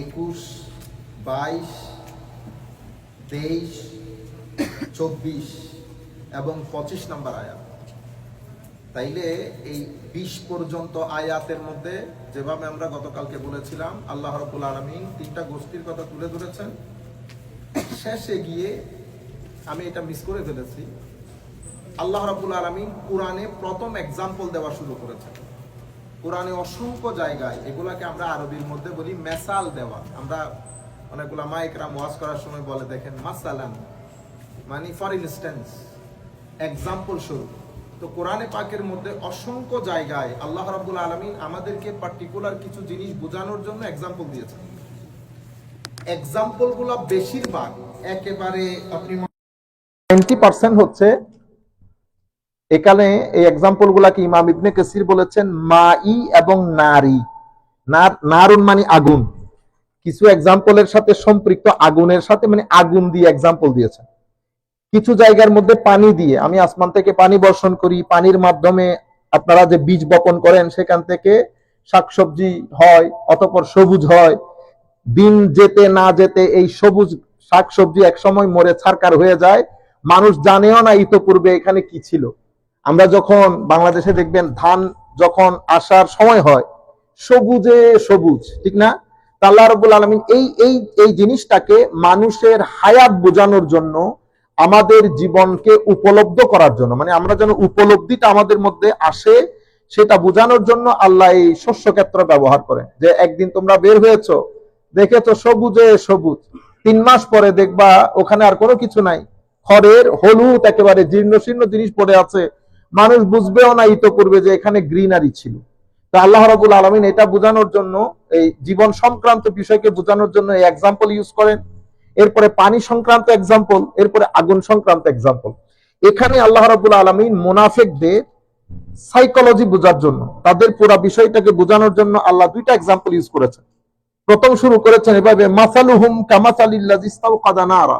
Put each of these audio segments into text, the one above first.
একুশ, বাইশ, তেইশ, চব্বিশ এবং পঁচিশ নম্বর আয়াত। তাইলে এই বিশ পর্যন্ত আয়াতের মধ্যে যেভাবে আমরা গতকালকে বলেছিলাম, আল্লাহ রবুল আলমিন তিনটা গোষ্ঠীর কথা তুলে ধরেছেন। শেষে গিয়ে আমি এটা মিস করে ফেলেছি। আল্লাহ রাবুল আলমিন কোরআনে প্রথম এক্সাম্পল দেওয়া শুরু করেছেন। কোরআনে অসংখ্য জায়গায় এগুলাকে আমরা আরবির মধ্যে বলি মেসাল দেওয়া। আমরা অনেকগুলা মাইকরাম ওয়াজ করার সময় বলে, দেখেন, মাসালান মানে ফর ইনস্ট্যান্স এক্সাম্পল স্বরূপ। তো কোরআনে পাকের মধ্যে অসংখ্য জায়গায় আল্লাহ রাবুল আলমিন আমাদেরকে পার্টিকুলার কিছু জিনিস বোঝানোর জন্য এক্সাম্পল দিয়েছেন। এক্সাম্পলগুলো বেশিরভাগ একেবারে আপনি নাইনটি পার্সেন্ট হচ্ছে এখানে এই এক্সাম্পল গুলাকে ইমাম ইবনে কাসির বলেছেন? মাই এবং নারী। নার নারুন মানে আগুন। কিছু এক্সাম্পলের সাথে সম্পৃক্ত আগুনের সাথে মানে আগুন দিয়ে এক্সাম্পল দিয়েছেন। কিছু জায়গার মধ্যে পানি দিয়ে, আমি আসমান থেকে পানি বর্ষণ করি, পানির মাধ্যমে আপনারা যে বীজ বপন করেন, সেখান থেকে শাকসবজি হয় অতপর সবুজ হয়। দিন যেতে না যেতে এই সবুজ শাকসবজি একসময় মরে ছারকার হয়ে যায়। মানুষ জানেও না ইতোপূর্বে এখানে কি ছিল। আমরা যখন বাংলাদেশে দেখবেন ধান যখন আসার সময় হয়, সবুজে সবুজ, ঠিক না? আল্লাহ রবুল আলমিন এই এই এই জিনিসটাকে মানুষের হায়াত বোঝানোর জন্য আমাদের জীবনকে উপলব্ধ করার জন্য মানে আমরা যেন উপলব্ধিটা আমাদের মধ্যে আসে, সেটা বোঝানোর জন্য আল্লাহ এই শস্য ক্ষেত্র ব্যবহার করেন। যে একদিন তোমরা বের হয়েছ, দেখেছ সবুজে সবুজ, তিন মাস পরে দেখবা ওখানে আর কোনো কিছু নাই। খড়ের হলুদ একেবারে জীর্ণ শীর্ণ জিনিস পড়ে আছে মানুষ বুঝবেও না ইতোপূর্বে যে এখানে গ্রিনারি ছিল। তো আল্লাহ রাবুল আলমিন এটা বোঝানোর জন্য, এই জীবন সংক্রান্ত বিষয়কে বোঝানোর জন্য এই এক্সাম্পল ইউজ করেন। এরপরে পানি সংক্রান্ত এক্সাম্পল এরপরে আগুন সংক্রান্ত এক্সাম্পল এখানে আল্লাহ রাবুল আলমিন মুনাফেকদের সাইকোলজি বোঝার জন্য, তাদের পুরো বিষয়টাকে বোঝানোর জন্য আল্লাহ দুইটা এক্সাম্পল ইউজ করেছেন। প্রথম শুরু করেছেন এভাবে, মাসালুহুম কামাসালিল্লাযী ইস্তাওকাদা নারা।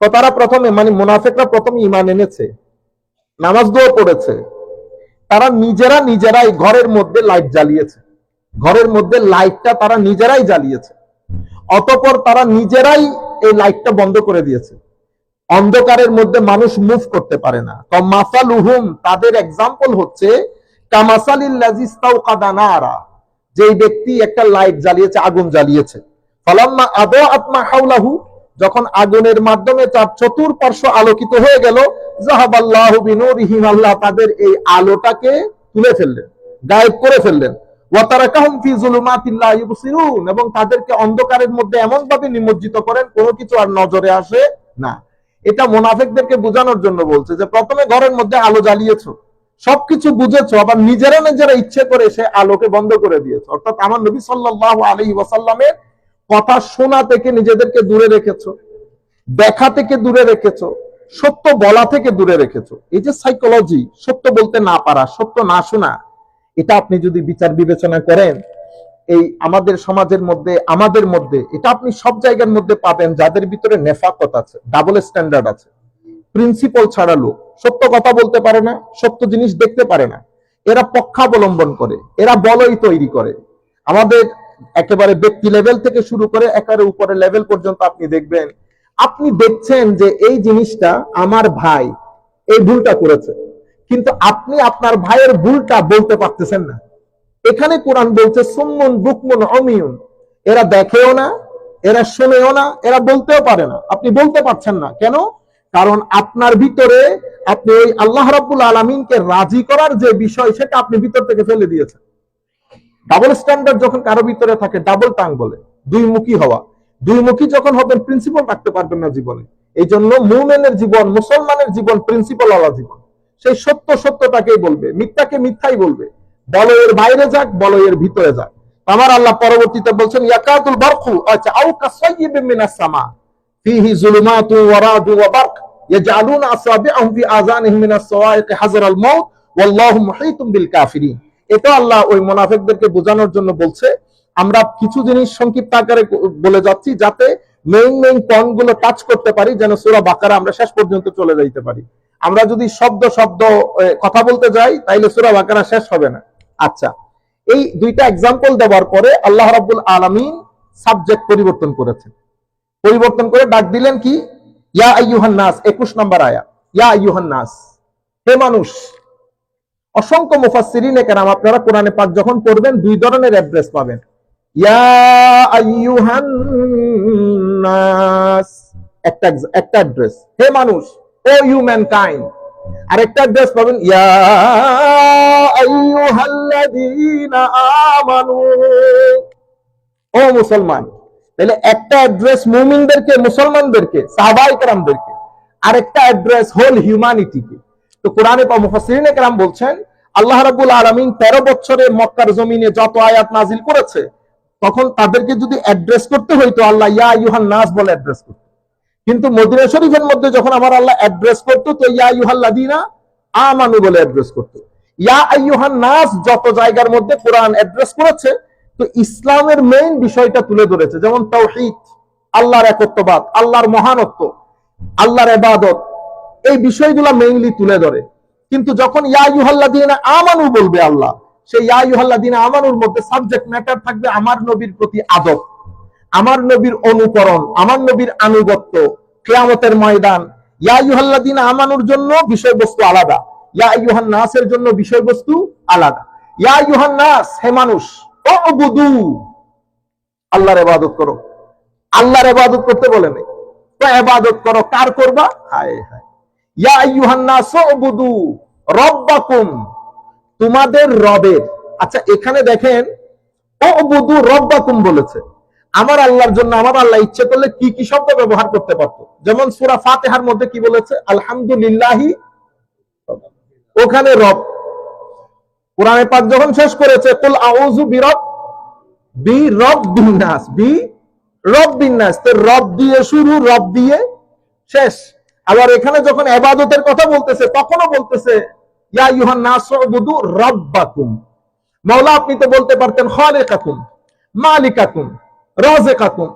তারা প্রথমে মানে প্রথমে এনেছে, নামাজ দোয়া পড়েছে। তারা নিজেরা নিজেরাই ঘরের মধ্যে লাইট জ্বালিয়েছে। ঘরের মধ্যে লাইটটা তারা নিজেরাই জ্বালিয়েছে। অতপর তারা নিজেরাই এই লাইটটা বন্ধ করে দিয়েছে। অন্ধকারের মধ্যে মানুষ মুভ করতে পারে না। তো তাদের এক্সাম্পল হচ্ছে কামাসালিল্লাজিস্তাউকাদানারা ব্যক্তি একটা লাইট জ্বালিয়েছে, আগুন জ্বালিয়েছে। আদো আত্মা হাউলাহু যখন আগুনের মাধ্যমে তার চতুর্পার্শ্ব আলোকিত হয়ে গেল বিনুরিহিম, আল্লাহ তাদের এই আলোটাকে তুলে ফেললেন, গায়েব করে ফেললেন। এবং তাদেরকে অন্ধকারের মধ্যে এমন ভাবে নিমজ্জিত করেন, কোনো কিছু আর নজরে আসে না। এটা মোনাফেকদেরকে বোঝানোর জন্য বলছে যে, প্রথমে ঘরের মধ্যে আলো জ্বালিয়েছো সবকিছু বুঝেছ, আবার নিজেরা নিজেরা ইচ্ছে করে সে আলোকে বন্ধ করে দিয়েছ। অর্থাৎ আমার নবী সাল্লাল্লাহু আলাইহি ওয়াসাল্লামের কথা শোনা থেকে নিজেদেরকে দূরে রেখেছো, দেখা থেকে দূরে রেখেছো, সত্য বলা থেকে দূরে রেখেছো। এই যে সাইকোলজি সত্য বলতে না পারা, সত্য না শোনা, এটা আপনি যদি বিচার বিবেচনা করেন, এই আমাদের সমাজের মধ্যে, আমাদের মধ্যে, এটা আপনি সব জায়গার মধ্যে পাবেন যাদের ভিতরে নেফাকত আছে ডাবল স্ট্যান্ডার্ড আছে। প্রিন্সিপাল ছাড়া লোক। সত্য কথা বলতে পারে না, সত্য জিনিস দেখতে পারে না। এরা পক্ষাবলম্বন করে, এরা বলই তৈরি করে। আমাদের একেবারে ব্যক্তি লেভেল থেকে শুরু করে একেবারে উপরে লেভেল পর্যন্ত আপনি দেখবেন, আপনি দেখছেন যে এই জিনিসটা আমার ভাই, এই ভুলটা করেছে। কিন্তু আপনি আপনার ভাইয়ের ভুলটা বলতে পারতেছেন না। এখানে কোরআন বলছে, সুম্মুন বুকমন অমিয়ুন। এরা দেখেও না, এরা শোনেও না, এরা বলতেও পারে না। আপনি বলতে পারছেন না। কেন? কারণ আপনার ভিতরে আপনি ওই আল্লাহ রাব্বুল আলমিনকে রাজি করার যে বিষয়, সেটা আপনি ভিতর থেকে ফেলে দিয়েছেন। ডাবল স্ট্যান্ডার্ড যখন কারও ভিতরে থাকে ডাবল টাং বলে, দুই মুখী হওয়া। দুই মুখী যখন হবেন প্রিন্সিপাল রাখতে পারবেন না জীবনে। এই জন্য মুমেনের জীবন, মুসলমানের জীবন প্রিন্সিপাল আলা জীবন। সেই সত্য সত্যটাকেই বলবে, মিথ্যাকে মিথ্যাই বলবে। বলয়ের বাইরে যাক বলয়ের ভিতরে যাক। আমার আল্লাহ পরবর্তীতে বলছেন ইয়াকাতুল বারকু আচ্ছা আও কাসাইয়িবিন মিনাস সামা। ফিহি যুলুমাতু ওয়া রাদু ওয়া বারক। ইয়াজআলুনা আসাবিআহুম ফি আযানিহিম মিনাস সাওয়াইক হাযরাল মাউত ওয়াল্লাহু মুহীতুম বিল এটা আল্লাহ ওই মুনাফিকদেরকে বোঝানোর জন্য বলছে, আমরা কিছু জিনিস সংক্ষিপ্ত আকারে বলে যাচ্ছি যাতে মেইন মেইন পয়েন্টগুলো টাচ করতে পারি, যেন সুরা বাকারা আমরা শেষ পর্যন্ত চলে যাইতে পারি। আমরা যদি শব্দ শব্দ কথা বলতে যাই, তাইলে সুরা বাকারা শেষ হবে না। আচ্ছা এই দুইটা এক্সাম্পল দেওয়ার পরে আল্লাহ রাব্বুল আলামিন সাবজেক্ট পরিবর্তন করেছেন। পরিবর্তন করে ডাক দিলেন কি? ইয়া আইয়ুহান 21 নম্বর আয়া। ইয়া আইয়ুহান হে মানুষ, অসংখ্য মুফাসসিরিনে কেরাম, আপনারা কোরআনে পাক যখন পড়বেন, দুই ধরনের অ্যাড্রেস পাবেন। ইয়া আইয়ুহান নাস। একটা একটা অ্যাড্রেস। হে মানুষ, ও হিউম্যান কাইন্ড আর একটা অ্যাড্রেস পাবেন, ইয়া আইয়ুহাল্লাযীনা আমানু। ও মুসলমান তাহলে একটা অ্যাড্রেস মুমিনদেরকে, মুসলমানদেরকে সাহাবাই কেরামদেরকে আর একটা অ্যাড্রেস হোল হিউম্যানিটিকে তো কোরআনে মুফাসসিরিনে কেরাম বলছেন, আল্লাহ রাব্বুল আলামিন 13 বছরে মক্কার জমিনে যত আয়াত নাজিল করেছে, তখন তাদেরকে যদি অ্যাড্রেস করতে হইতো, আল্লাহ ইয়া আইয়ুহান নাস বলে অ্যাড্রেস করতো। কিন্তু মদিনা শরীফের মধ্যে যখন আমার আল্লাহ অ্যাড্রেস করতো, তো ইয়া আইয়ুহাল্লাযীনা আমানু বলে অ্যাড্রেস করতো। ইয়া আইয়ুহান নাস যত জায়গার মধ্যে কোরআন অ্যাড্রেস করেছে তো ইসলামের মেইন বিষয়টা তুলে ধরেছে, যেমন তাওহীদ, আল্লাহর একত্ববাদ, আল্লাহর মহানত্ব, আল্লাহর ইবাদত, এই বিষয়গুলো মেইনলি তুলে ধরে। কিন্তু যখন ইয়া ইউহাল্লাদিনা আমানু বলবে আল্লাহ, সেই ইয়া ইউহাল্লাদিনা আমানুর মধ্যে সাবজেক্ট ম্যাটার থাকবে আমার নবীর প্রতি আদব, আমার নবীর অনুকরণ, আমার নবীর আনুগত্য, কেয়ামতের ময়দান। ইয়া ইউহাল্লাদিনা আমানুর জন্য বিষয়বস্তু আলাদা, ইয়া ইউহান নাসের জন্য বিষয়বস্তু আলাদা। ইয়া ইউহান নাস হে মানুষ আল্লাহর ইবাদত করো। আল্লাহর ইবাদত করতে বলে নেই। তো ইবাদত করো, কার করবা? হায় হায়। ইয়া আইয়ুহান নাস রব্বাকুম। তোমাদের রবের। আচ্ছা এখানে দেখেন ও উবুদু রব্বাকুম বলেছে। আমার আল্লাহর জন্য আমার আল্লাহ ইচ্ছে করলে কি কি শব্দ ব্যবহার করতে পারতো? যেমন সূরা ফাতিহার মধ্যে কি বলেছে? আলহামদুলিল্লাহি ওখানে রব কোরআনে পাক যখন শেষ করেছে, কুল আউযু বিরব বি রব বিন্যাস বি রব বিন্যাস তো রব দিয়ে শুরু, রব দিয়ে শেষ। আবার এখানে যখন এবাদতের কথা বলতেছে, তখনও বলতেছে, ইয়া ইউহান নাসুবুদু রাব্বাকুম মাওলা, আপনি তো বলতে পারতেন, খালিকাকুম মালিকাকুম রাজিকাকুম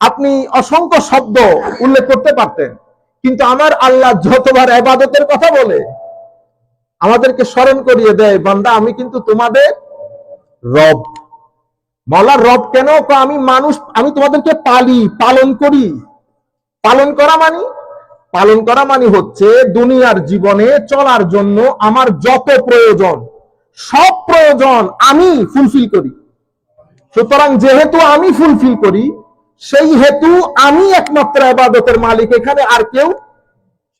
আপনি অসংখ্য শব্দ উল্লেখ করতে পারতেন। কিন্তু আমার আল্লাহ যতবার এবাদতের কথা বলে আমাদেরকে স্মরণ করিয়ে দেয়, বান্দা, আমি কিন্তু তোমাদের রব। মলার রব কেন? আমি মানুষ, আমি তোমাদেরকে পালি, পালন করি। পালন করা মানে? পালন করা মানে হচ্ছে দুনিয়ার জীবনে চলার জন্য আমার যত প্রয়োজন, সব প্রয়োজন আমি ফুলফিল করি। সুতরাং যেহেতু আমি ফুলফিল করি, সেই হেতু আমি একমাত্র আবাদতের মালিক। এখানে আর কেউ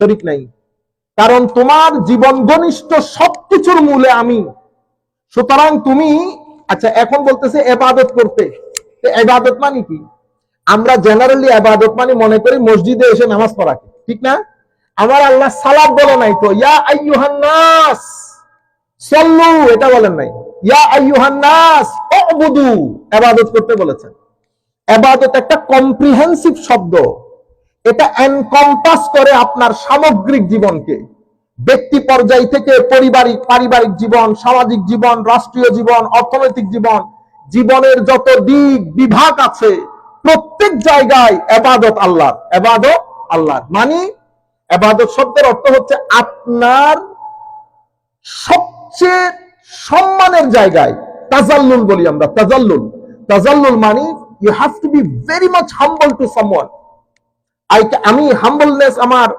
শরিক নাই। কারণ তোমার জীবন ঘনিষ্ঠ সবকিছুর মূলে আমি। সুতরাং তুমি আচ্ছা এখন বলতেছে এবাদত করতে। এবাদত মানে কি? আমরা জেনারেলি আবাদত মানে মনে করি মসজিদে এসে নামাজ পড়াকে। ঠিক না? আমার আল্লাহ সালাদ বলে নাই তো, ইয়া আইয়ুহান্নাস সল্লু এটা বলেন নাই। ইয়া আইয়ুহান নাস, উবুদু ইবাদত করতে বলেছেন। ইবাদত একটা কম্প্রিহেন্সিভ শব্দ। এটা এনকম্পাস করে আপনার সামগ্রিক জীবনকে। ব্যক্তি পর্যায় থেকে পারিবারিক পারিবারিক জীবন, সামাজিক জীবন, রাষ্ট্রীয় জীবন, অর্থনৈতিক জীবন, জীবনের যত দিক, বিভাগ আছে, প্রত্যেক জায়গায় এবাদত আল্লাহ এবাদত আল্লাহ মানে এবাদত শব্দের অর্থ হচ্ছে আপনার সবচেয়ে সম্মানের জায়গায়। তাজাল্লুল বলি আমরা, তাজাল্লুল। তাজাল্লুল মানে you have to be very much humble to someone আমি হাম্বলনেস আমার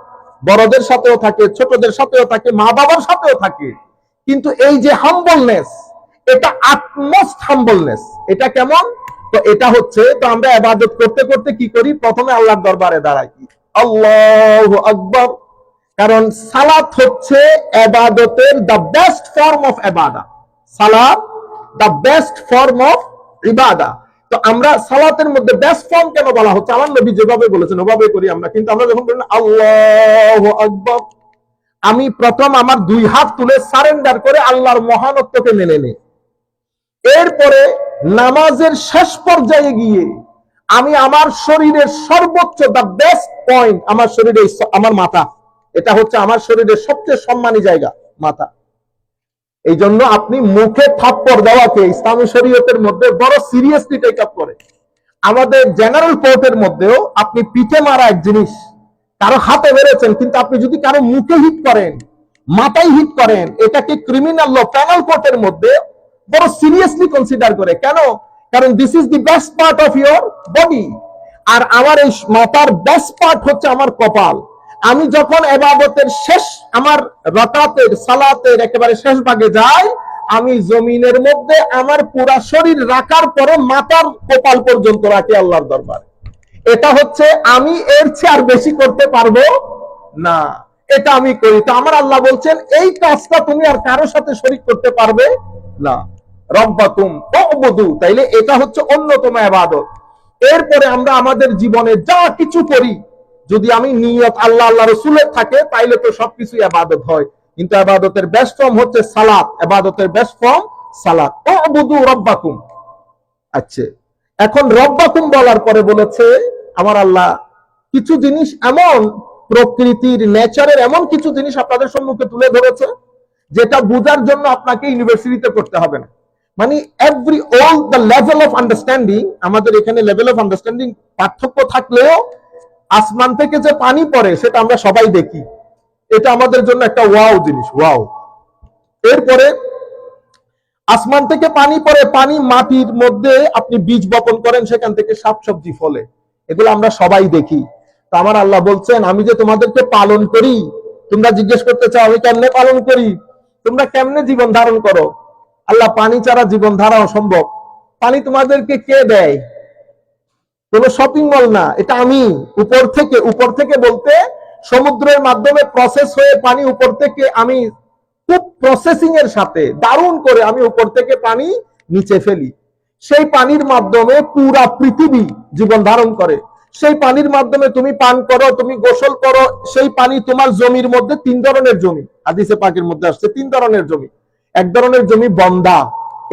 বড়দের সাথেও থাকে, ছোটদের সাথেও থাকে মা বাবার সাথেও থাকে। কিন্তু এই যে হাম্বলনেস এটা আটমোস্ট হাম্বলনেস এটা কেমন? তো এটা হচ্ছে, তো আমরা আবাদত করতে করতে কি করি? প্রথমে আল্লাহর দরবারে দাঁড়াই। আল্লাহ আকবর। কারণ সালাত হচ্ছে আবাদতের দ্য বেস্ট ফর্ম অফ আবাদা সালাত দ্য বেস্ট ফর্ম অফ ইবাদা তো আমরা সালাতের মধ্যে বেস্ট ফর্ম কেন বলা হচ্ছে? আমার নবী যেভাবে বলেছেন, ওভাবে করি আমরা। কিন্তু আমরা যখন বলি, আল্লাহ আকবর, আমি প্রথম আমার দুই হাত তুলে সারেন্ডার করে আল্লাহর মহানত্বকে মেনে নিই। এরপরে নামাজের শেষ পর্যায়ে গিয়ে আমি আমার শরীরের সর্বোচ্চ দ্য বেস্ট পয়েন্ট, আমার শরীরে আমার মাথা। এটা হচ্ছে আমার শরীরের সবচেয়ে সম্মানী জায়গা, মাথা। এই জন্য আপনি মুখে থাপ্পড় দেওয়াকে ইসলামী শরীয়তের মধ্যে বড় সিরিয়াসলি টেক আপ করে। আমাদের জেনারেল কোর্টের মধ্যেও আপনি পিঠে মারা এক জিনিস, কারও হাতে মেরেছেন, কিন্তু আপনি যদি কারও মুখে হিট করেন, মাথায় হিট করেন, এটাকে ক্রিমিনাল ল প্যানাল কোর্টের মধ্যে বড় সিরিয়াসলি কনসিডার করে। কেন? কারণ this is the best part of your body আর আমার এই মাথার বেস্ট পার্ট হচ্ছে আমার কপাল। আমি যখন এবাদতের শেষ, আমার রকাতের, সালাতের একেবারে শেষ ভাগে যাই, আমি জমিনের মধ্যে আমার পুরা শরীর রাখার পরে মাথার কপাল পর্যন্ত রাখি আল্লাহর দরবার। এটা হচ্ছে আমি এর চেয়ে আর বেশি করতে পারব না। এটা আমি করি। তো আমার আল্লাহ বলছেন, এই কাজটা তুমি আর কারোর সাথে শরিক করতে পারবে না। রব্বাকুম ওবুদু তাইলে এটা হচ্ছে অন্যতম ইবাদত এরপরে আমরা আমাদের জীবনে যা কিছু করি যদি আমি নিয়ত আল্লাহ আল্লাহ রসুলের থাকে, তাইলে তো সবকিছু ইবাদত হয়। কিন্তু ইবাদতের বেস্ট ফর্ম হচ্ছে সালাত। ইবাদতের বেস্ট ফর্ম সালাত। ওবুদু রব্বাকুম। আচ্ছা। এখন রব্বাকুম বলার পরে বলেছে, আমার আল্লাহ, কিছু জিনিস এমন, প্রকৃতির নেচারের এমন কিছু জিনিস আপনাদের সম্মুখে তুলে ধরেছে, যেটা বোঝার জন্য আপনাকে ইউনিভার্সিটিতে করতে হবে না। মানে every all the level of understanding আমাদের এখানে লেভেল অফ আন্ডারস্ট্যান্ডিং পার্থক্য থাকলেও আসমান থেকে যে পানি পড়ে, সেটা আমরা সবাই দেখি। এটা আমাদের জন্য একটা ওয়াও জিনিস, ওয়াও। এরপরে, আসমান থেকে পানি পড়ে, পানি মাটির মধ্যে আপনি বীজ বপন করেন, সেখান থেকে শাকসবজি ফলে। এগুলো আমরা সবাই দেখি। তো আমার আল্লাহ বলছেন, আমি যে তোমাদেরকে পালন করি, তোমরা জিজ্ঞেস করতে চাও, আমি কেমনে পালন করি? তোমরা কেমনে জীবন ধারণ করো? আল্লাহ পানি ছাড়া জীবন ধারা অসম্ভব পানি তোমাদেরকে কে দেয়? কোন শপিং মল না, এটা আমি। উপর থেকে উপর থেকে বলতে সমুদ্রের মাধ্যমে প্রসেস হয়ে পানি উপর থেকে আমি খুব প্রসেসিং এর সাথে, দারুণ করে আমি উপর থেকে পানি নিচে ফেলি। সেই পানির মাধ্যমে পুরা পৃথিবী জীবন ধারণ করে। সেই পানির মাধ্যমে তুমি পান করো, তুমি গোসল করো, সেই পানি তোমার জমির মধ্যে তিন ধরনের জমি আদিসে পাকের মধ্যে আসছে তিন ধরনের জমি। এক ধরনের জমি বন্দা,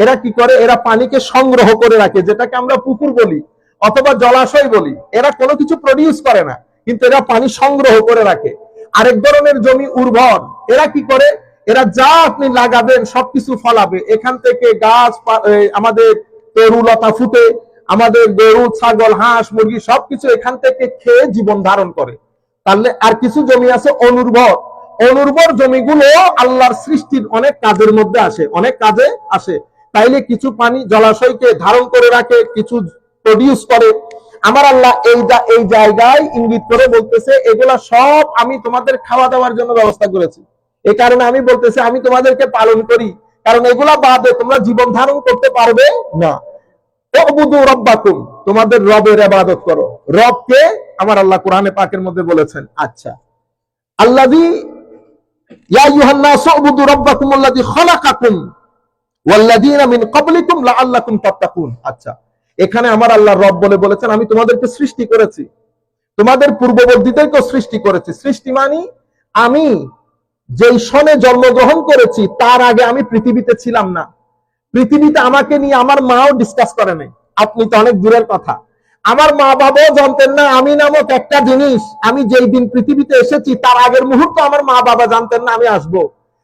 এরা কি করে? এরা পানিকে সংগ্রহ করে রাখে, যেটাকে আমরা পুকুর বলি। অথবা জলাশয় বলি, এরা কোনো কিছু প্রডিউস করে না, কিন্তু এরা পানি সংগ্রহ করে রাখে। আরেক ধরনের জমি উর্বর, এরা কি করে? এরা যা আপনি লাগাবেন, সবকিছু ফলাবে। এখান থেকে গাছ আমাদের তরুলতা ফুটে, আমাদের গরু, ছাগল, হাঁস, মুরগি, সবকিছু এখান থেকে খেয়ে জীবন ধারণ করে। তাহলে আর কিছু জমি আছে অনুর্বর। অনুর্বর জমিগুলো আল্লাহর সৃষ্টির অনেক কাজের মধ্যে আসে, অনেক কাজে আসে। তাইলে কিছু পানি জলাশয়কে ধারণ করে রাখে, কিছু প্রডিউস করে। আমার আল্লাহ এই এই জায়গায় ইঙ্গিত করে বলতেছে, এগুলা সব আমি তোমাদের খাওয়া দাওয়ার জন্য ব্যবস্থা করেছি। এই কারণে আমি বলতেছি, আমি তোমাদেরকে পালন করি। কারণ এগুলা বাদে তোমরা জীবন ধারণ করতে পারবে না। তোমাদের রবের ইবাদত করো। রবকে আমার আল্লাহ কোরআনে পাকের মধ্যে বলেছেন। আচ্ছা। তাত্তাকুন। আচ্ছা। এখানে আমার আল্লাহ রব বলে বলেছেন, আমি তোমাদেরকে সৃষ্টি করেছি। তোমাদের পূর্ববর্তীদেরকেও সৃষ্টি করেছি। সৃষ্টি মানি আমি যেই সনে জন্মগ্রহণ করেছি, তার আগে আমি পৃথিবীতে ছিলাম না। পৃথিবীতে আমাকে নিয়ে আমার মাও ডিসকাস করে নাই। আপনি তো অনেক দূরের কথা। আমার মা বাবাও জানতেন না, আমি নামক একটা জিনিস, আমি যেই দিন পৃথিবীতে এসেছি, তার আগের মুহূর্ত আমার মা বাবা জানতেন না, আমি আসব।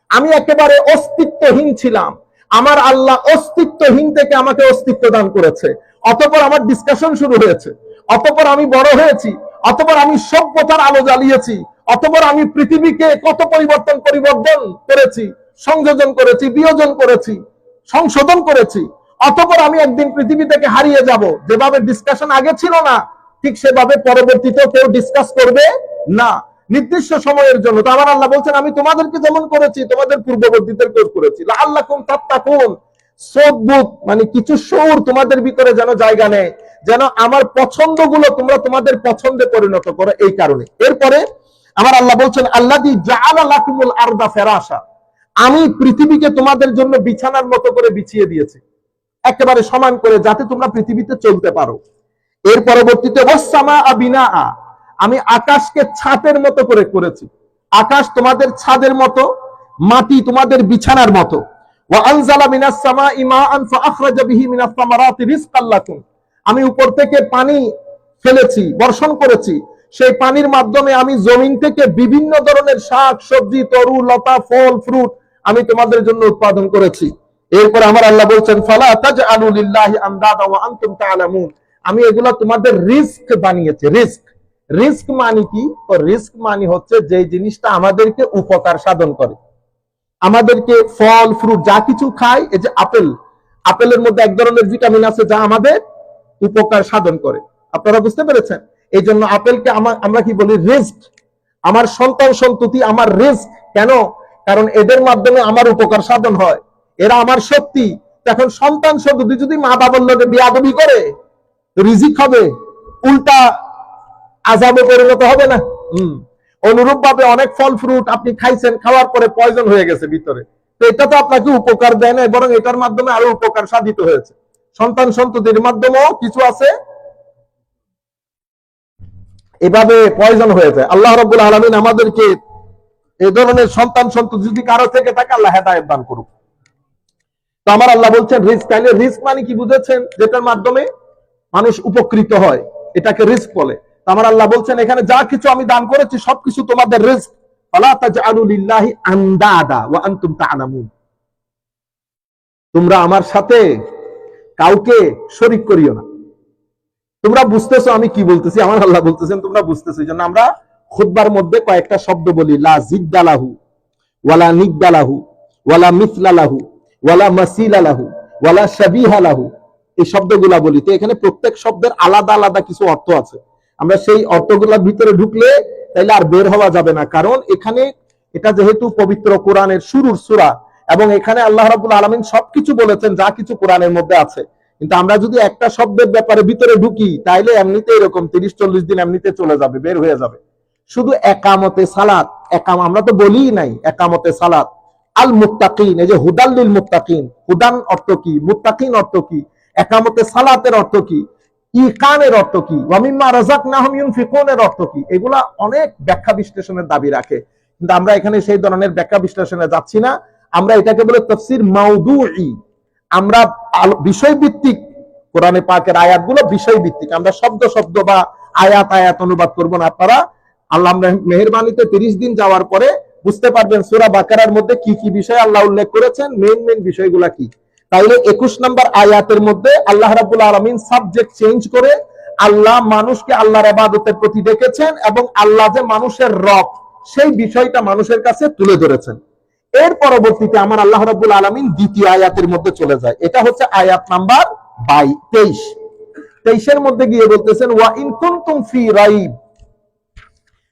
আমি একেবারে অস্তিত্বহীন ছিলাম। আমার আল্লাহ অস্তিত্বহীন থেকে আমাকে অস্তিত্ব দান করেছে। অতপর আমার ডিসকাশন শুরু হয়েছে। অতপর আমি বড় হয়েছি। অতপর আমি সভ্যতার আলো জ্বালিয়েছি। অতপর আমি পৃথিবীকে কত পরিবর্তন পরিবর্তন করেছি, সংযোজন করেছি, বিয়োজন করেছি, সংশোধন করেছি। অতপর আমি একদিন পৃথিবী থেকে হারিয়ে যাব। যেভাবে ডিসকাশন আগে ছিল না, ঠিক সেভাবে পরবর্তীতে কেউ ডিসকাস করবে না। নির্দিষ্ট সময়ের জন্য। তো আমার আল্লাহ বলছেন, আমি তোমাদেরকে যেমন করেছি, তোমাদের পূর্ববর্তীদের কেউ করেছি। আল্লাহ কুম তাত্তাকুন। সদ্বুত মানে কিছু সৌর তোমাদের ভিতরে যেন জায়গা নেয় যেন আমার পছন্দগুলো তোমরা তোমাদের পছন্দে পরিণত করো এই কারণে। এরপরে আমার আল্লাহ বলছেন আল্লাহ লাকুমুল আরদা ফেরাসা আমি পৃথিবীকে তোমাদের জন্য বিছানার মতো করে বিছিয়ে দিয়েছি। একেবারে সমান করে যাতে তোমরা পৃথিবীতে চলতে পারো। এর পরবর্তীতে আমি আকাশকে ছাদের মতো করে করেছি। আকাশ তোমাদের ছাদের মতো, মাটি তোমাদের বিছানার মতো। আমি উপর থেকে পানি ফেলেছি, বর্ষণ করেছি। সেই পানির মাধ্যমে আমি জমিন থেকে বিভিন্ন ধরনের শাক, সবজি, তরু, লতা, ফল, ফ্রুট আমি তোমাদের জন্য উৎপাদন করেছি। এরপর আমার আল্লাহ বলছেন, ফালা ওয়া আনতুম তা'লামুন আমি এগুলা তোমাদের রিস্ক বানিয়েছি রিস্ক রিস্ক মানে কি? রিস্ক মানে হচ্ছে যে জিনিসটা আমাদেরকে উপকার সাধন করে। আমাদেরকে ফল ফ্রুট যা কিছু খাই এই যে আপেল, আপেলের মধ্যে এক ধরনের ভিটামিন আছে যা আমাদের উপকার সাধন করে। আপনারা বুঝতে পেরেছেন? এই জন্য আপেলকে আমা- আমরা কি বলি? রিস্ক আমার সন্তান সন্ততি, আমার রিস্ক কেন? কারণ এদের মাধ্যমে আমার উপকার সাধন হয়। এরা আমার তো এখন সন্তান সন্ততি যদি মা বাবার লোকে বিয়াদবি করে রিজিক হবে। উল্টা আজাবে পরিণত হবে না। হম। অনুরূপ ভাবে অনেক ফল ফ্রুট আপনি খাইছেন, খাওয়ার পরে পয়জন হয়ে গেছে ভিতরে। তো এটা তো আপনাকে উপকার দেয় না বরং এটার মাধ্যমে আরও উপকার সাধিত হয়েছে। সন্তান সন্ততির মাধ্যমেও কিছু আছে। এভাবে পয়জন হয়ে যায় আল্লাহ রব্বুল আলমিন আমাদেরকে এ ধরনের সন্তান সন্ততি যদি কারও থেকে থাকে, আল্লাহ হেদায়ত দান করুক। তো আমার আল্লাহ বলছেন, রিস্ক তাইলে রিস্ক মানে কি বুঝেছেন? যেটার মাধ্যমে মানুষ উপকৃত হয়। এটাকে রিস্ক বলে। আমার আল্লাহ বলছেন, এখানে যা কিছু আমি দান করেছি, সবকিছু তোমাদের রিস্ক। তোমরা আমার সাথে কাউকে শরীক করিও না। তোমরা বুঝতেছো আমি কি বলতেছি? আমার আল্লাহ বলতেছেন, তোমরা বুঝতেছো। এই জন্য আমরা খুতবার মধ্যে কয়েকটা শব্দ বলি। লা জিদ্দালাহু, ওয়ালা নিদ্দালাহু, ওয়ালা মিথলালাহু ওয়ালা মাসিলালাহু, ওয়ালা শাবিহালাহু। এই শব্দগুলা বলি। তো এখানে প্রত্যেক শব্দের আলাদা আলাদা কিছু অর্থ আছে। আমরা সেই অর্থগুলোর ভিতরে ঢুকলে তাইলে আর বের হওয়া যাবে না। কারণ এখানে এটা যেহেতু পবিত্র কোরআনের শুরুর সূরা এবং এখানে আল্লাহ রাব্বুল আলামিন সবকিছু বলেছেন, যা কিছু কোরআনের মধ্যে আছে। কিন্তু আমরা যদি একটা শব্দের ব্যাপারে ভিতরে ঢুকি, তাইলে এমনিতে এরকম তিরিশ চল্লিশ দিন এমনিতে চলে যাবে, বের হয়ে যাবে। শুধু একামতে সালাত, একাম আমরা তো বলি নাই, একামতে সালাত। আল মুত্তাকিন, এই যে হুদাল্লিল মুত্তাকিন, হুদান অর্থ কি, মুত্তাকিন অর্থ কি, একামতে সালাতের অর্থ কি ইকানের অর্থ কি? ওয়ামিম্মা রাযাকনাহুম ইউনফিকুনের অর্থ কি? এগুলা অনেক ব্যাখ্যা বিশ্লেষণের দাবি রাখে। কিন্তু আমরা এখানে সেই ধরনের ব্যাখ্যা বিশ্লেষণে যাচ্ছি না। আমরা এটাকে বলে তাফসীর আমরা বিষয়ভিত্তিক কোরআনে পাকের আয়াতগুলো বিষয়ভিত্তিক। আমরা শব্দ শব্দ বা আয়াত আয়াত অনুবাদ করব না আপনারা। আল্লাহ মেহরবানিতে তিরিশ দিন যাওয়ার পরে বুঝতে পারবেন সুরা বাকারার মধ্যে কি কি বিষয় আল্লাহ উল্লেখ করেছেন। মেইন মেইন বিষয়গুলা কি? তাইলে একুশ নম্বর আয়াতের মধ্যে আল্লাহ রাবুল আলমিন সাবজেক্ট চেঞ্জ করে আল্লাহ মানুষকে আল্লাহর আবাদতের প্রতি ডেকেছেন এবং আল্লাহ যে মানুষের রব, সেই বিষয়টা মানুষের কাছে তুলে ধরেছেন। এর পরবর্তীতে আমার আল্লাহ রাবুল আলমিন দ্বিতীয় আয়াতের মধ্যে চলে যায়। এটা হচ্ছে আয়াত নাম্বার বাই তেইশ। তেইশের মধ্যে গিয়ে বলতেছেন, ওয়া ইন কুনতুম ফি রাইব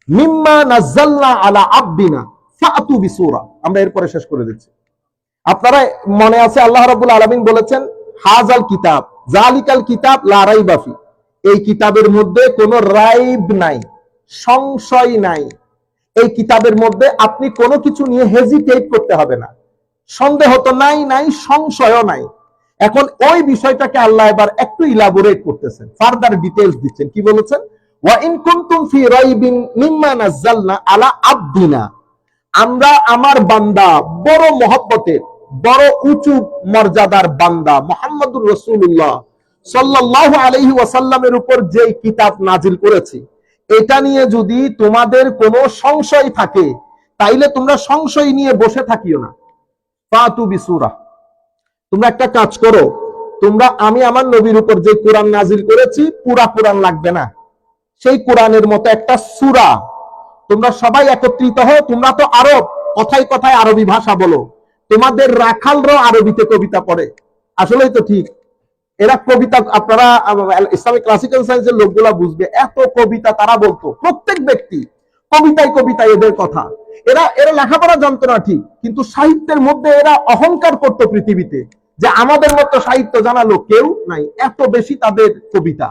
মিম্মা নাজ্জালনা আলা আবদিনা ফাতু বিসূরা। আমরা এরপরে শেষ করে দিচ্ছি। আপনারা মনে আছে আল্লাহ রাব্বুল আলামিন বলেছেন, হাজাল কিতাব জালিকাল কিতাব লা রাইবা ফি। এই কিতাবের মধ্যে কোনো রাইব নাই, সংশয় নাই। এই কিতাবের মধ্যে আপনি কোনো কিছু নিয়ে হেজিটেট করতে হবে না। সন্দেহ তো নাই নাই, সংশয়ও নাই। এখন ওই বিষয়টাকে আল্লাহ এবার একটু ইলাবোরেট করতেছেন ফার্দার ডিটেলস দিচ্ছেন। কি বলেছেন? ওয়া ইন কুনতুম ফি রাইবিন মিম্মা নাযালনা আলা আবদিনা। আমরা, আমার বান্দা, বড় মহব্বতের বড় উঁচু মর্যাদার বান্দা মোহাম্মদুর রসুল্লাহ সাল্লাল্লাহু আলাইহি ওয়াসাল্লামের উপর যে কিতাব নাজিল করেছি, এটা নিয়ে যদি তোমাদের কোনো সংশয় থাকে, তাইলে তোমরা সংশয় নিয়ে বসে থাকিও না। ফাতু বিসুরা। তোমরা একটা কাজ করো, তোমরা আমি আমার নবীর উপর যে কোরআন নাজিল করেছি, পুরা কোরআন লাগবে না। সেই কোরআনের মতো একটা সুরা। তোমরা সবাই একত্রিত হও, তোমরা তো আরব, কথায় কথায় আরবি ভাষা বলো। তোমাদের রাখালরাও আরবিতে কবিতা পড়ে। আসলেই তো ঠিক। এরা কবিতা, আপনারা ইসলামিক ক্লাসিক্যাল সায়েন্সের লোকগুলা বুঝবে, এত কবিতা তারা বলতো, প্রত্যেক ব্যক্তি, কবিতায় কবিতায় এদের কথা। এরা এরা লেখাপড়া জানতো না ঠিক, কিন্তু সাহিত্যের মধ্যে এরা অহংকার করতো পৃথিবীতে, যে আমাদের মতো সাহিত্য জানা লোক কেউ নাই, এত বেশি তাদের কবিতা।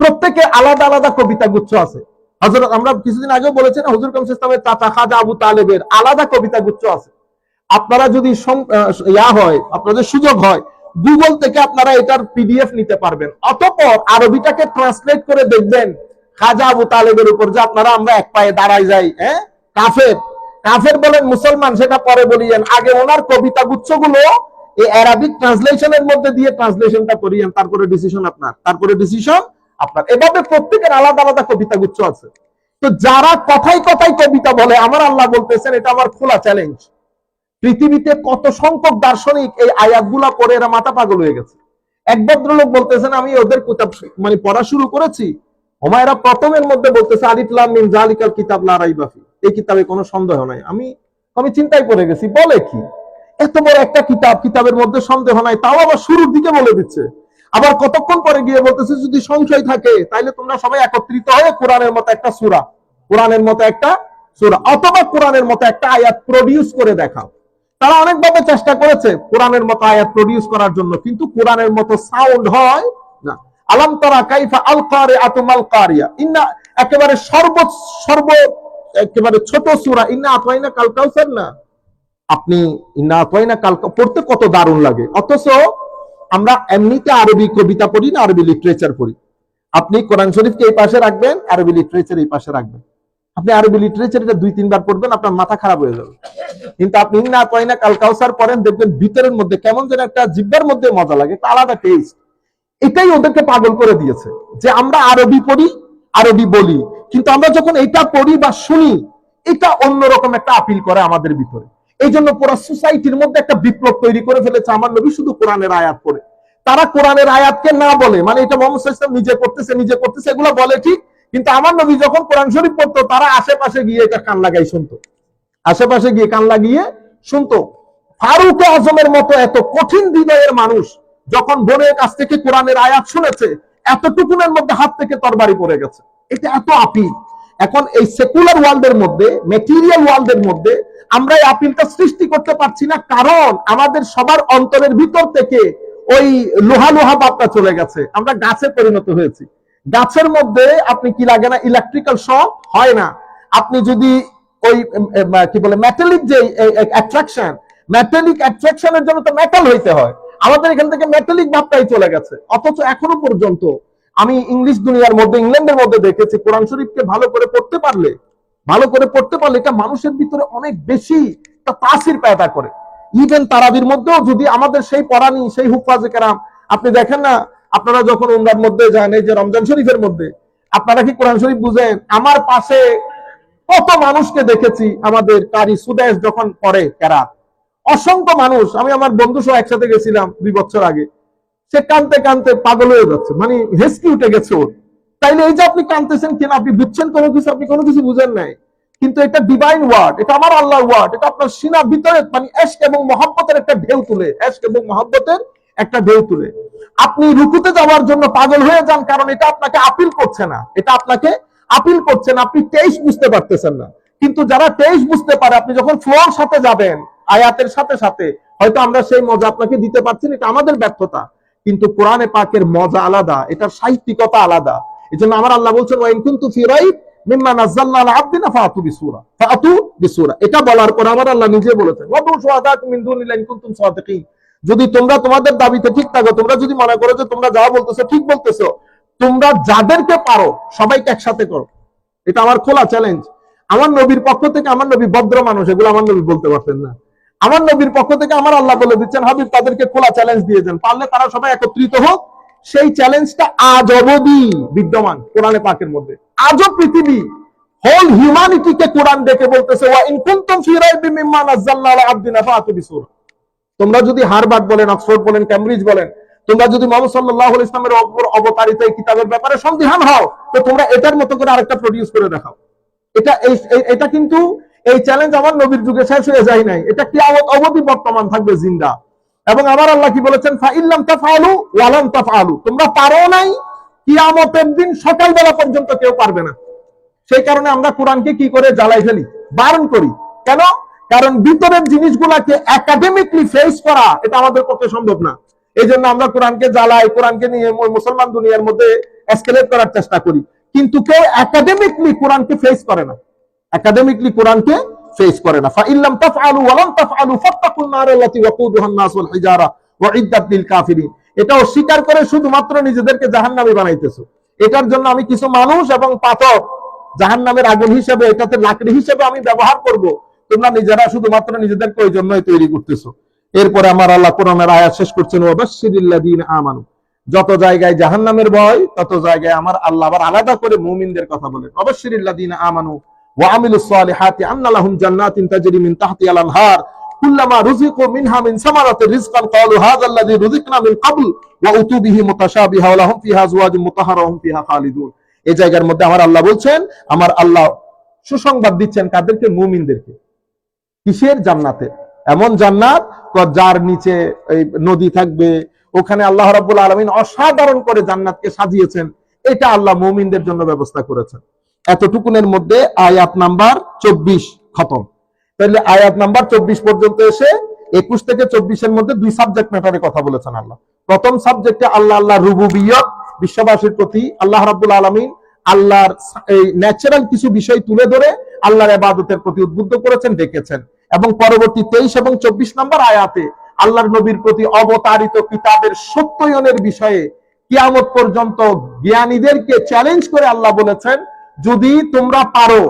প্রত্যেকে আলাদা আলাদা কবিতা গুচ্ছ আছে। হজরত আমরা কিছুদিন আগেও বলেছেন হজুর কমস ইসলামের চাচা খাজা আবু তালেবের আলাদা কবিতা গুচ্ছ আছে। আপনারা যদি ইয়া হয়, আপনাদের সুযোগ হয়, গুগল থেকে আপনারা এটার পিডিএফ নিতে পারবেন। অতঃপর আরবিটাকে ট্রান্সলেট করে দেখবেন, খাজা আবু তালেবের উপর যে আপনারা আমরা এক পায়ে দাঁড়াই যাই হ্যাঁ? কাফের। কাফের বলেন মুসলমান, সেটা পরে বলিয়েন। আগে ওনার কবিতা গুচ্ছগুলো এই অ্যারাবিক ট্রান্সলেশনের মধ্যে দিয়ে ট্রান্সলেশনটা করিয়েন, তারপরে ডিসিশন আপনার, তারপরে ডিসিশন আপনার। এভাবে প্রত্যেকের আলাদা আলাদা কবিতা গুচ্ছ আছে। তো যারা কথাই কথাই কবিতা বলে, আমার আল্লাহ বলতেছেন, এটা আমার খোলা চ্যালেঞ্জ পৃথিবীতে কত সংখ্যক দার্শনিক এই আয়াতগুলা পড়ে এরা মাথা পাগল হয়ে গেছে। এক ভদ্রলোক বলতেছেন, আমি ওদের কিতাব মানে পড়া শুরু করেছি। ওমায়রা প্রথমের মধ্যে বলতেছে আলিফলাম মিন জালিকাল কিতাব লা রাইবা ফি। এই কিতাবে কোনো সন্দেহ নাই। আমি আমি চিন্তায় পড়ে গেছি, বলে কি? এত বড় একটা কিতাব, কিতাবের মধ্যে সন্দেহ নাই, তাও আবার শুরুর দিকে বলে দিচ্ছে। আবার কতক্ষণ পরে গিয়ে বলতেছে, যদি সংশয় থাকে, তাইলে তোমরা সবাই একত্রিত হয়ে কোরআনের মতো একটা সূরা, কোরআনের মতো একটা সূরা, অথবা কোরআনের মতো একটা আয়াত প্রডিউস করে দেখাও। তারা অনেকভাবে চেষ্টা করেছে কোরআনের মতো আয়াত প্রডিউস করার জন্য, কিন্তু কোরআনের মতো সাউন্ড হয় না। আলাম তারা কাইফা আল কারে আতুমাল কারিয়া ইন্না একেবারে সর্ব সর্ব একেবারে ছোট সূরা। ইন্না আতওয়াইনা কাল কাউসার না। আপনি ইন্না আতওয়াইনা কাল পড়তে কত দারুণ লাগে। অথচ আমরা এমনিতে আরবি কবিতা পড়ি না, আরবি লিটারেচার পড়ি। আপনি কোরআন শরীফকে এই পাশে রাখবেন, আরবি লিটারেচার এই পাশে রাখবেন। আপনি আরবি লিটারেচার এটা দুই, তিনবার পড়বেন, আপনার মাথা খারাপ হয়ে যাবে। কিন্তু আপনি না কয় না কাল কাউসার পড়েন, দেখবেন ভিতরের মধ্যে কেমন যেন একটা জিব্বার মধ্যে মজা লাগে, একটা আলাদা টেস্ট এটাই ওদেরকে পাগল করে দিয়েছে, যে আমরা আরবি পড়ি, আরবি বলি। কিন্তু আমরা যখন এটা পড়ি বা শুনি, এটা অন্যরকম একটা আপিল করে আমাদের ভিতরে। এই জন্য পুরো সোসাইটির মধ্যে একটা বিপ্লব তৈরি করে ফেলেছে আমার নবী, শুধু কোরআনের আয়াত পড়ে। তারা কোরআনের আয়াতকে না বলে মানে এটা মোহাম্মদ নিজে করতেছে নিজে করতেছে এগুলো বলে ঠিক কিন্তু আমার নবী যখন কোরআন শরীফ পড়তো, তারা আশেপাশে গিয়ে এটা কান লাগাই শুনতো। আশেপাশে গিয়ে কান লাগিয়ে শুনতো। ফারুক আজমের মতো এত কঠিন হৃদয়ের মানুষ যখন বোনের কাছ থেকে কোরআনের আয়াত শুনেছে, এতটুকুনের মধ্যে হাত থেকে তরবারি পড়ে গেছে। এটা এত আপিল। এখন এই সেকুলার ওয়ার্ল্ডের মধ্যে মেটেরিয়াল ওয়ার্ল্ডের মধ্যে আমরা এই আপিলটা সৃষ্টি করতে পারছি না, কারণ আমাদের সবার অন্তরের ভিতর থেকে ওই লোহা লোহা বাপটা চলে গেছে। আমরা গাছে পরিণত হয়েছি। গাছের মধ্যে আপনি কি লাগে না ইলেকট্রিক্যাল শক হয় না। আপনি যদি ওই কি বলে মেটালিক যে অ্যাট্রাকশন মেটালিক অ্যাট্রাকশনের জন্য তো মেটাল হইতে হয়। আমাদের এখান থেকে মেটালিক ভাবটাই চলে গেছে। অথচ এখনও পর্যন্ত আমি ইংলিশ দুনিয়ার মধ্যে, ইংল্যান্ডের মধ্যে দেখেছি, কোরআন শরীফকে ভালো করে পড়তে পারলে, ভালো করে পড়তে পারলে এটা মানুষের ভিতরে অনেক বেশি তাসির পেদা করে। ইভেন তারাবির মধ্যেও যদি আমাদের সেই পড়ানি সেই হুফাজে কেরাম, আপনি দেখেন না আপনারা যখন উমরার মধ্যে যান, এই যে রমজান শরীফের মধ্যে, আপনারা কি কোরআন শরীফ বুঝেন? আমার পাশে কত মানুষকে দেখেছি আমাদের কারি সুদেশ যখন পড়ে কেরাত অসংখ্য মানুষ, আমি আমার বন্ধু সহ একসাথে গেছিলাম দুই বছর আগে। সে কানতে কানতে পাগল হয়ে যাচ্ছে মানে হেসকি উঠে গেছে ওর। তাইলে এই যে আপনি কানতেছেন কেন, আপনি বুঝছেন কোনো কিছু? আপনি কোনো কিছু বুঝেন নাই। কিন্তু এটা ডিভাইন ওয়ার্ড এটা আমার আল্লাহর ওয়ার্ড এটা আপনার সিনা ভিতরে মানে এশক এবং মহব্বতের একটা ঢেউ তুলে, এশক এবং মহব্বতের একটা ঢেউ তুলে। আপনি রুকুতে যাওয়ার জন্য পাগল হয়ে যান কারণ এটা আপনাকে আপিল করছে না। এটা আপনাকে আপিল করছে না। আপনি তেইশ বুঝতে পারতেছেন না। কিন্তু যারা তেইশ বুঝতে পারে, আপনি যখন ফ্লোর সাথে যাবেন, আয়াতের সাথে সাথে, হয়তো আমরা সেই মজা আপনাকে দিতে পারছি না, এটা আমাদের ব্যর্থতা। কিন্তু কোরআনে পাকের মজা আলাদা, এটার সাহিত্যিকতা আলাদা। এই জন্য আমার আল্লাহ বলছেন ওয়াইন কুনতু ফি রাইব মিম্মা নাযালনা আলা আবদিনা ফাতু বিসূরা। ফাতু বিসূরা। এটা বলার পর আমার আল্লাহ নিজে বলেছেন, ওয়া দু শুহাদাকুম মিন দুনিল্লাহি কুনতুম সাদিকিন। যদি তোমরা তোমাদের দাবিতে ঠিক থাকো, তোমরা যদি মনে করো যে তোমরা যা বলতেছো, ঠিক বলতেছো, তোমরা যাদেরকে পারো, সবাইকে একসাথে করো। এটা আমার খোলা চ্যালেঞ্জ আমার নবীর পক্ষ থেকে আমার নবী ভদ্র মানুষ, এগুলো আমার নবী বলতে পারতেন না। আমার নবীর পক্ষ থেকে আমার আল্লাহ বলে দিচ্ছেন, হাবিব, তাদেরকে খোলা চ্যালেঞ্জ দিয়েছেন পারলে তারা সবাই একত্রিত হোক। সেই চ্যালেঞ্জটা আজ অবধি বিদ্যমান কোরআনে পাকের মধ্যে। আজও পৃথিবী হোল হিউম্যানিটিকে কোরআন দেখে বলতেছে, ওয়া ইন কুনতুম ফি রাইবিন মিম্মা নাযালনা আলা আবদিনা ফাতু বিসূরা। তোমরা যদি হারবার্ড বলেন, অক্সফোর্ড বলেন ক্যামব্রিজ বলেন, তোমরা যদি মোহাম্মদ সাল্লাহ ইসলামের অবতারিত এই কিতাবের ব্যাপারে সন্দিহান হও, তো তোমরা এটার মতো করে আরেকটা প্রডিউস করে দেখাও। এটা এটা কিন্তু এই চ্যালেঞ্জ আমার নবীর যুগে শেষ হয়ে যায় নাই। এটা কিয়ামত অবধি বর্তমান থাকবে জিন্দা। এবং আমার আল্লাহ কি বলেছেন ফাইল্লাম তাফআলু ওয়ালাম তাফআলু। তোমরা পারো নাই, কিয়ামতের দিন সকালবেলা পর্যন্ত কেউ পারবে না। সেই কারণে আমরা কোরআনকে কি করে জ্বালাই ফেলি? বারণ করি। কেন? কারণ ভিতরের জিনিসগুলাকে একাডেমিকলি ফেস করা এটা আমাদের পক্ষে সম্ভব না। এই জন্য আমরা কোরআনকে জ্বালাই, কোরআনকে নিয়ে মুসলমান দুনিয়ার মধ্যে এসকেলেট করার চেষ্টা করি। কিন্তু কেউ একাডেমিকলি কোরআনকে ফেস করে না। একাডেমিকলি কোরআনকে ফেস করে না। ফাইল্লাম তাফআলু ওয়ালাম তাফআলু ফাত্তাকুন নার আল্লাতী ওয়াকুদুহা আন-নাস ওয়াল হিজারা ওয়া ইদ্দাত লিল কাফিরিন। এটা অস্বীকার করে শুধুমাত্র নিজেদেরকে জাহান্নামী বানাইতেছো। এটার জন্য আমি কিছু মানুষ এবং পাথর জাহান্নামের আগুন হিসেবে, এটাতে লাকড়ি হিসেবে আমি ব্যবহার করব। তোমরা নিজেরা শুধুমাত্র নিজেদেরকে ওই জন্যই তৈরি করতেছো। এরপরে আমার আল্লাহ কোরআনের আয়াত শেষ করছেন, ওয়াবাশশিরিল্লাযীন আমানু। যত জায়গায় জাহান্নামের ভয়, তত জায়গায় আমার আল্লাহ আবার আলাদা করে মুমিনদের কথা বলেন। অবশ্যিরিল্লাযীন আমানু ওয়া আমিলুস সালিহাতি আন্না জান্নাতিন তাজরি মিন তাহতিহাল আনহার কুল্লামা রুজিকু মিনহা মিন সামারাতির রিজকান ক্বালু, হাযা আল্লাযী রুজিকনা মিন ক্বাবল ওয়া উতু বিহি মুতাশাবিহা ওয়া লাহুম ফিহা আজওয়াজুম মুতাহহারা ওয়া হুম ফিহা খালিদুন। এই জায়গার মধ্যে আমার আল্লাহ বলছেন, আমার আল্লাহ সুসংবাদ দিচ্ছেন কাদেরকে? মুমিনদেরকে। কিসের জান্নাতে? এমন জান্নাত যার নিচে এই নদী থাকবে, ওখানে আল্লাহ রাব্বুল আলামিন অসাধারণ করে জান্নাতকে সাজিয়েছেন। এটা আল্লাহ মুমিনদের জন্য ব্যবস্থা করেছেন। এতটুকুনের মধ্যে আয়াত নাম্বার চব্বিশ খতম। তাহলে আয়াত নাম্বার চব্বিশ পর্যন্ত এসে একুশ থেকে চব্বিশের মধ্যে দুই সাবজেক্ট ম্যাটারে কথা বলেছেন আল্লাহ। প্রথম সাবজেক্টে আল্লাহ আল্লাহ রুবুবিয়ত বিশ্ববাসীর প্রতি আল্লাহ রাব্বুল আলামিন আল্লাহর এই ন্যাচারাল কিছু বিষয় তুলে ধরে আল্লাহর ইবাদতের প্রতি উদ্বুদ্ধ করেছেন, ডেকেছেন। এবং পরবর্তী তেইশ এবং চব্বিশ নম্বর আয়াতে আল্লাহর নবীর প্রতি অবতারিত কিতাবের সত্যায়নের বিষয়ে কিয়ামত পর্যন্ত জ্ঞানীদেরকে চ্যালেঞ্জ করে আল্লাহ বলেছেন, যদি তোমরা পারো,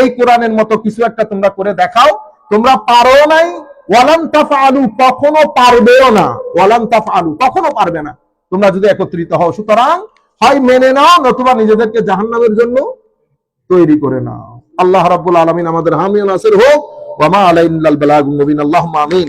এই কোরআনের মতো কিছু একটা তোমরা করে দেখাও। তোমরা পারো নাই ওয়ালান তাফআলু, কখনো পারবেও না। ওয়ালান তাফআলু, কখনো পারবে না। তোমরা যদি একত্রিত হও, সুতরাং হয় মেনে নাও, নতুবা নিজেদেরকে জাহান্নামের জন্য তৈরি করে নাও। আল্লাহ রাব্বুল আলামিন আমাদের হামিয়ান হোক। ওয়া মা আলাইনাল বালাগুল মুবিন আল্লাহুম্মা আমিন